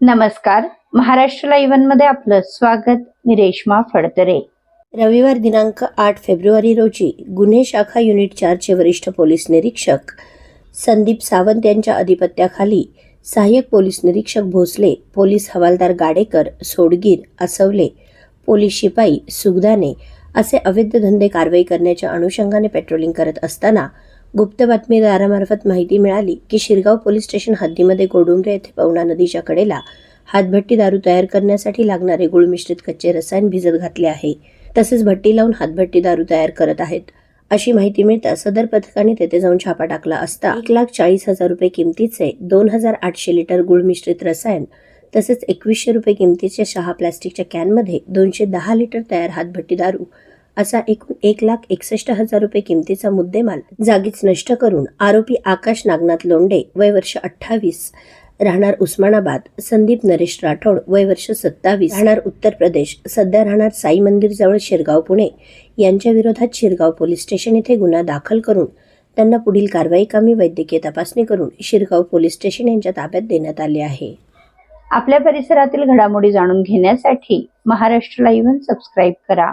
नमस्कार. महाराष्ट्र लाईव्हनमध्ये आपलं स्वागत. मी रेश्मा फडतरे. रविवार दिनांक आठ फेब्रुवारी रोजी गुन्हे शाखा युनिट चारचे वरिष्ठ पोलीस निरीक्षक संदीप सावंत यांच्या अधिपत्याखाली सहाय्यक पोलीस निरीक्षक भोसले पोलीस हवालदार गाडेकर सोडगीर आसवले पोलीस शिपाई सुगदाने असे अवैध धंदे कारवाई करण्याच्या अनुषंगाने पेट्रोलिंग करत असताना गुप्त बातमीदारामार्फत माहिती मिळाली की शिरगाव पोलीस स्टेशन हद्दीमध्ये गोडुंबरे येथे पवना नदीच्या कडेला हातभट्टी दारू तयार करण्यासाठी लागणारे गुळ मिश्रित कच्चे रसायन भिजत घातले आहे. तसेच भट्टी लावून हातभट्टी दारू तयार करत आहेत. अशी माहिती मिळताच सदर पथकाने तेथे जाऊन छापा टाकला असता एक लाख चाळीस हजार रुपये किमतीचे दोन हजार आठशे लिटर गुळ मिश्रित रसायन तसेच एकवीसशे रुपये किमतीच्या शहा प्लास्टिकच्या कॅनमध्ये दोनशे दहा लिटर तयार हातभट्टी दारू असा एकूण एक लाख एकसष्ट हजार रुपये किमतीचा मुद्देमाल जागीच नष्ट करून आरोपी आकाश नागनाथ लोंडे वय वर्ष अठ्ठावीस राहणार उस्मानाबाद संदीप नरेश राठोड वय वर्ष सत्तावीस राहणार उत्तर प्रदेश सध्या राहणार साई मंदिर जवळ शिरगाव पुणे. यांच्या विरोधात शिरगाव पोलीस स्टेशन येथे गुन्हा दाखल करून त्यांना पुढील कारवाई कामी वैद्यकीय तपासणी करून शिरगाव पोलीस स्टेशन यांच्या ताब्यात देण्यात आले आहे. आपल्या परिसरातील घडामोडी जाणून घेण्यासाठी महाराष्ट्र लाईव्ह सबस्क्राईब करा.